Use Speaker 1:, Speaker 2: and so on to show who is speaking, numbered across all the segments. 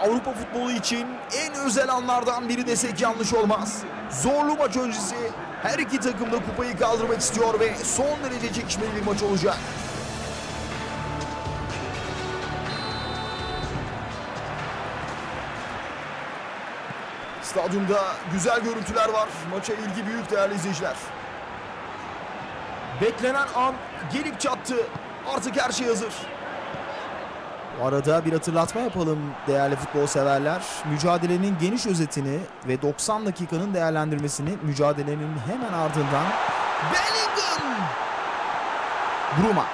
Speaker 1: Avrupa futbolu için en özel anlardan biri desek yanlış olmaz. Zorlu maç öncesi her iki takım da kupayı kaldırmak istiyor ve son derece çekişmeli bir maç olacak. Stadyumda güzel görüntüler var. Maça ilgi büyük değerli izleyiciler. Beklenen an gelip çattı. Artık her şey hazır. Arada bir hatırlatma yapalım değerli futbol severler. Mücadelenin geniş özetini ve 90 dakikanın değerlendirmesini mücadelenin hemen ardından Bellingham! Bruma.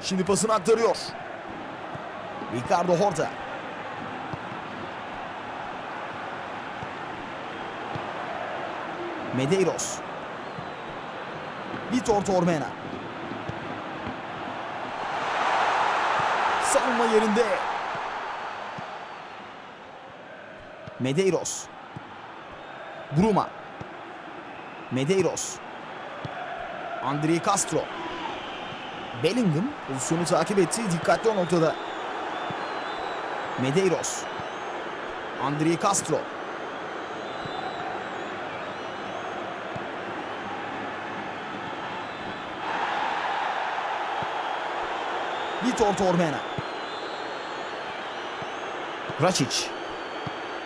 Speaker 1: Şimdi pasını aktarıyor. Ricardo Horta. Medeiros. Vitor Tormena. Savunma yerinde. Medeiros. Bruma. Medeiros. Andrei Castro. Bellingham pozisyonu takip etti. Dikkatli o noktada. Medeiros. Andrei Castro. Vitor Tormena. Račić.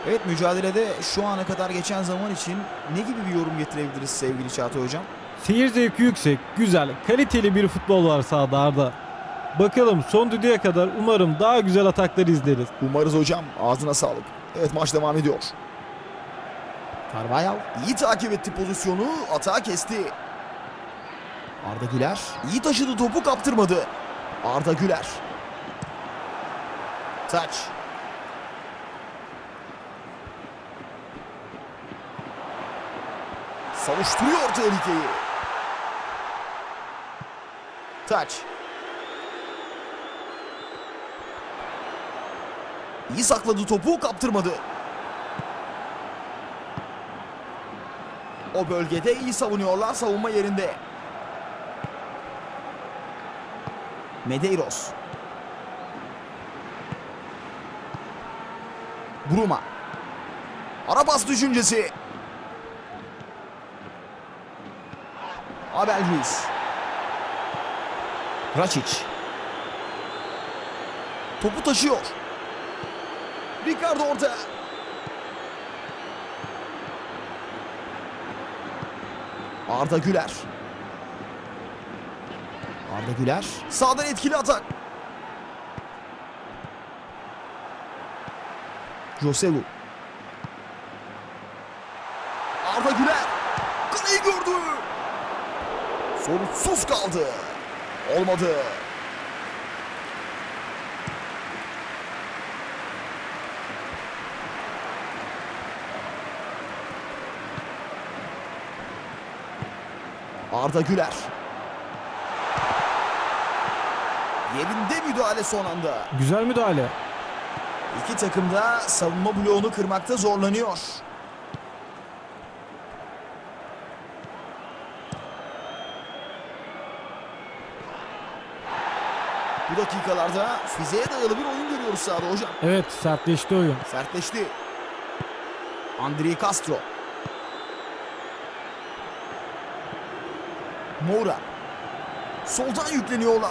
Speaker 1: Evet mücadelede şu ana kadar geçen zaman için ne gibi bir yorum getirebiliriz sevgili Çağatay Hocam?
Speaker 2: Seyir zevki yüksek, güzel, kaliteli bir futbol var sahada Arda. Bakalım son düdüğe kadar umarım daha güzel ataklar izleriz.
Speaker 1: Umarız hocam ağzına sağlık. Evet maç devam ediyor. Carvajal iyi takip etti pozisyonu atağa kesti. Arda Güler iyi taşıdı topu kaptırmadı. Arda Güler. Taç. Savuşturuyor tehlikeyi. Taç. İyi sakladı topu kaptırmadı. O bölgede iyi savunuyorlar savunma yerinde. Medeiros. Bruma. Arabas düşüncesi. Abel Ruiz. Račić. Topu taşıyor. Ricardo orta. Arda Güler. Arda Güler. Sağdan etkili atak. Joselu. Arda Güler. Kaleyi gördü. Sonuçsuz kaldı. Olmadı. Arda Güler. Yerinde müdahale son anda.
Speaker 2: Güzel müdahale.
Speaker 1: İki takım da savunma bloğunu kırmakta zorlanıyor. Bu dakikalarda fiziğe dayalı bir oyun görüyoruz sahada hocam.
Speaker 2: Evet sertleşti oyun.
Speaker 1: Sertleşti. Andrei Castro. Moura. Soldan yükleniyorlar.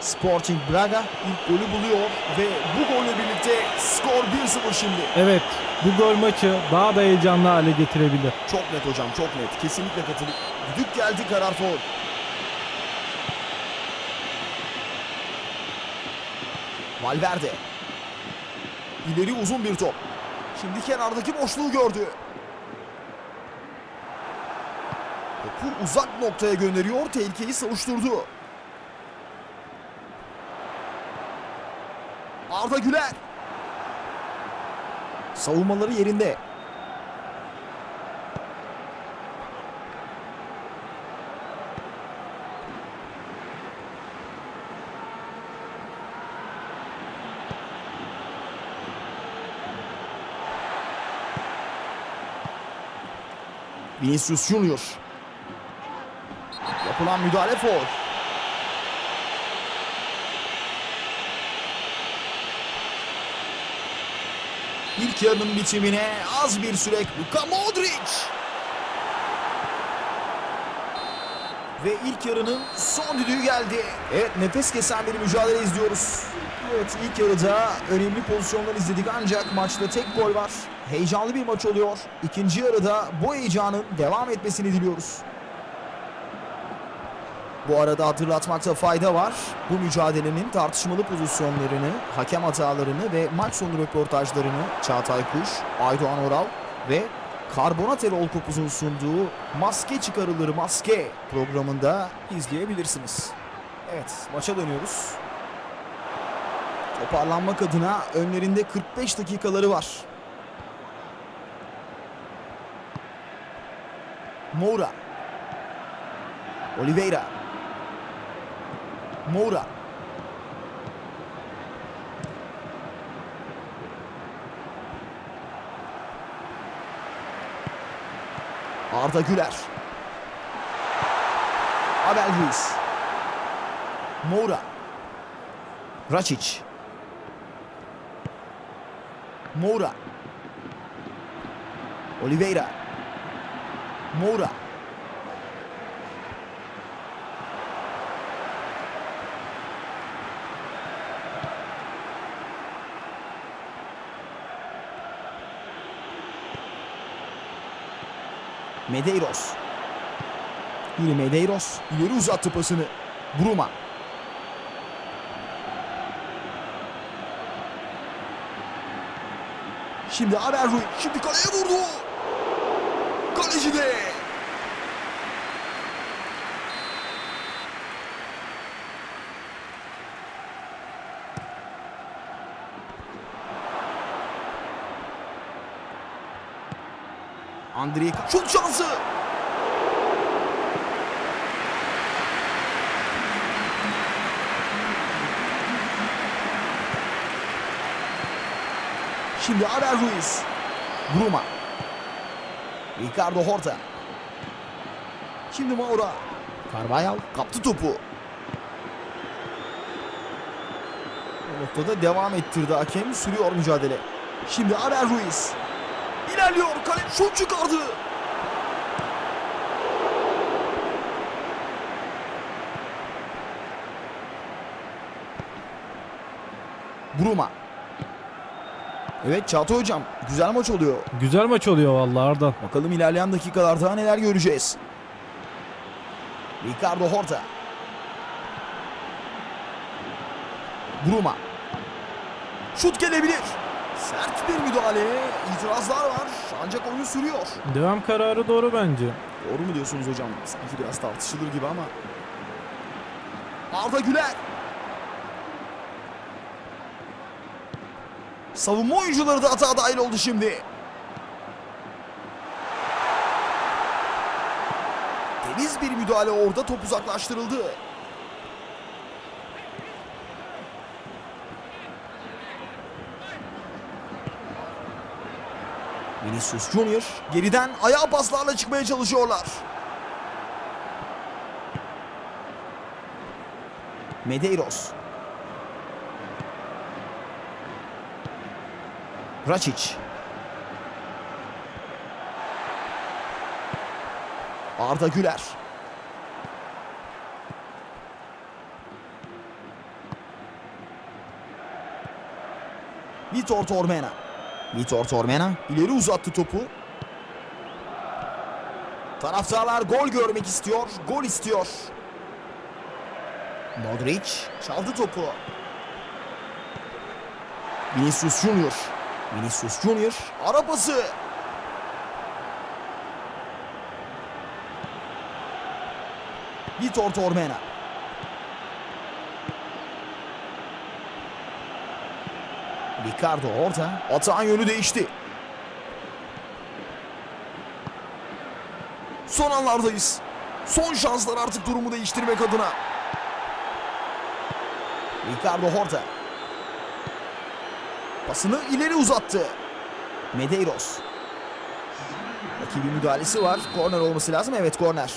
Speaker 1: Sporting Braga ilk golü buluyor ve bu golle birlikte skor 1-0 şimdi.
Speaker 2: Evet bu gol maçı daha da heyecanlı hale getirebilir.
Speaker 1: Çok net hocam çok net. Kesinlikle katılıyorum. Düdük geldi karar faul. Valverde. İleri uzun bir top. Şimdi kenardaki boşluğu gördü. Topu uzak noktaya gönderiyor. Tehlikeyi savuşturdu. Arda Güler. Savunmaları yerinde. Vinicius Junior. Yapılan müdahale foul. İlk yarının bitimine az bir süre Luka Modric. Ve ilk yarının son düdüğü geldi. Evet nefes kesen bir mücadele izliyoruz. Evet ilk yarıda önemli pozisyonlar izledik ancak maçta tek gol var. Heyecanlı bir maç oluyor. İkinci yarıda bu heyecanın devam etmesini diliyoruz. Bu arada hatırlatmakta fayda var. Bu mücadelenin tartışmalı pozisyonlarını, hakem hatalarını ve maç sonu röportajlarını Çağatay Kuş, Aydoğan Oral ve Karbonat Erol sunduğu Maske Çıkarılır Maske programında izleyebilirsiniz. Evet maça dönüyoruz. Toparlanmak adına önlerinde 45 dakikaları var. Moura. Oliveira. Moura. Arda Güler. Abel Ruiz. Moura. Račić. Moura. Oliveira. Moura. Medeiros. Yine Medeiros ileri uzattı pasını. Bruma. Şimdi Aberruy. Şimdi kaleye vurdu. Kaleci de. Andrei şut şansı. Şimdi Abel Ruiz. Bruma. Ricardo Horta. Şimdi Maura. Carvajal kaptı topu. Bu noktada devam ettirdi hakem. Sürüyor mücadele. Şimdi Abel Ruiz. İlerliyor. Kale şut çıkardı. Bruma. Evet Çağatay Hocam güzel maç oluyor.
Speaker 2: Güzel maç oluyor vallahi Arda.
Speaker 1: Bakalım ilerleyen dakikalarda neler göreceğiz. Ricardo Horta. Bruma. Şut gelebilir. Sert bir müdahale. İtirazlar var. Ancak oyun sürüyor.
Speaker 2: Devam kararı doğru bence.
Speaker 1: Doğru mu diyorsunuz hocam? Sanki biraz tartışılır gibi ama. Arda Güler. Savunma oyuncuları da hata dahil oldu şimdi. Temiz bir müdahale orada top uzaklaştırıldı. Vinicius Junior geriden ayağa paslarla çıkmaya çalışıyorlar. Medeiros. Račić. Arda Güler. Vitor Tormena. Vitor Tormena ileri uzattı topu. Taraftarlar gol görmek istiyor, gol istiyor. Modric çaldı topu. Vinicius Junior. Vinicius Junior ara pası. Vitor Tormena. Ricardo orta. Atağın yönü değişti. Son anlardayız. Son şanslar artık durumu değiştirmek adına. Ricardo Horta. Pasını ileri uzattı. Medeiros. Rakibi müdahalesi var. Korner olması lazım. Evet korner.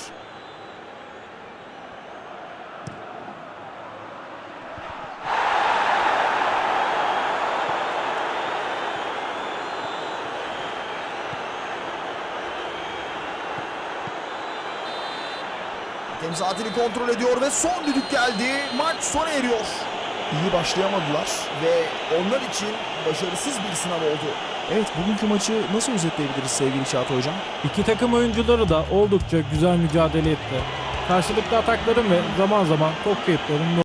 Speaker 1: Hakem saatini kontrol ediyor ve son düdük geldi. Maç sona eriyor. İyi başlayamadılar ve onlar için başarısız bir sınav oldu.
Speaker 3: Evet bugünkü maçı nasıl özetleyebiliriz sevgili Çağatay Hocam?
Speaker 2: İki takım oyuncuları da oldukça güzel mücadele etti. Karşılıklı atakların ve zaman zaman top kayıplarının